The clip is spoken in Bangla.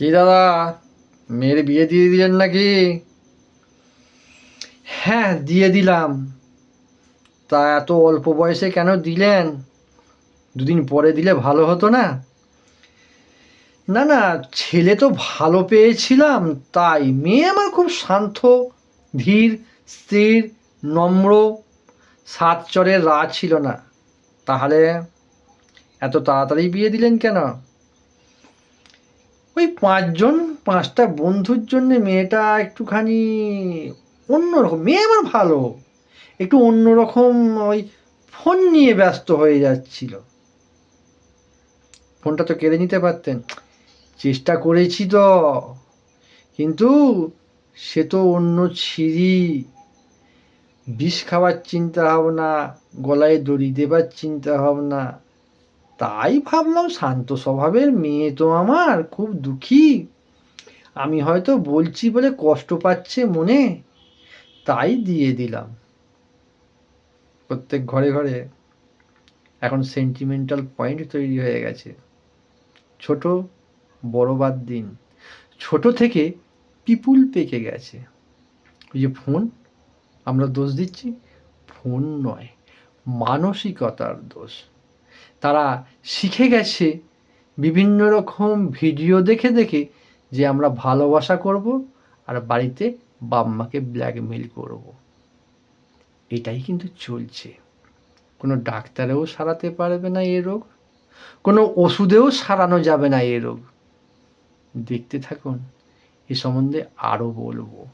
কি দাদা, মেয়ের বিয়ে দিয়ে দিলেন নাকি? হ্যাঁ দিয়ে দিলাম। তা এত অল্প বয়সে কেন দিলেন? দুদিন পরে দিলে ভালো হতো না? না না, ছেলে তো ভালো পেয়েছিলাম, তাই মেয়ে আমার খুব শান্ত, ধীর, স্থির, নম্র সাতচরের রা ছিল না। তাহলে এত তাড়াতাড়ি বিয়ে দিলেন কেন? ওই পাঁচজন, পাঁচটা বন্ধুর জন্য মেয়েটা একটুখানি অন্যরকম, মেয়ে আমার ভালো। একটু অন্যরকম ওই ফোন নিয়ে ব্যস্ত হয়ে যাচ্ছিল। ফোনটা তো কেড়ে নিতে পারতেন। চেষ্টা করেছি তো। কিন্তু সে তো অন্য ছিরি বিষ খাওয়ার চিন্তা ভাবনা গলায় দড়ি দেবার চিন্তা ভাবনা তাই ভাবলাম শান্ত স্বভাবের মেয়ে তো আমার, খুব দুঃখী। আমি হয়তো বলছি বলে কষ্ট পাচ্ছে মনে, তাই দিয়ে দিলাম। প্রত্যেক ঘরে ঘরে এখন সেন্টিমেন্টাল পয়েন্ট তৈরি হয়ে গেছে। ছোট, বড় বাদ দিন। ছোট থেকে পিপুল পেকে গেছে। ওই যে ফোন আমরা দোষ দিচ্ছি? ফোন নয়, মানসিকতার দোষ। তারা শিখে গেছে বিভিন্ন রকম ভিডিও দেখে দেখে যে আমরা ভালোবাসা করব আর বাড়িতে বাপ মাকে ব্ল্যাকমেল করব। এটাই কিন্তু চলছে। কোনো ডাক্তারেও সারাতে পারবে না এ রোগ। কোনো ওষুধেও সারানো যাবে না এ রোগ। দেখতে থাকুন, এ সম্বন্ধে আরও বলব।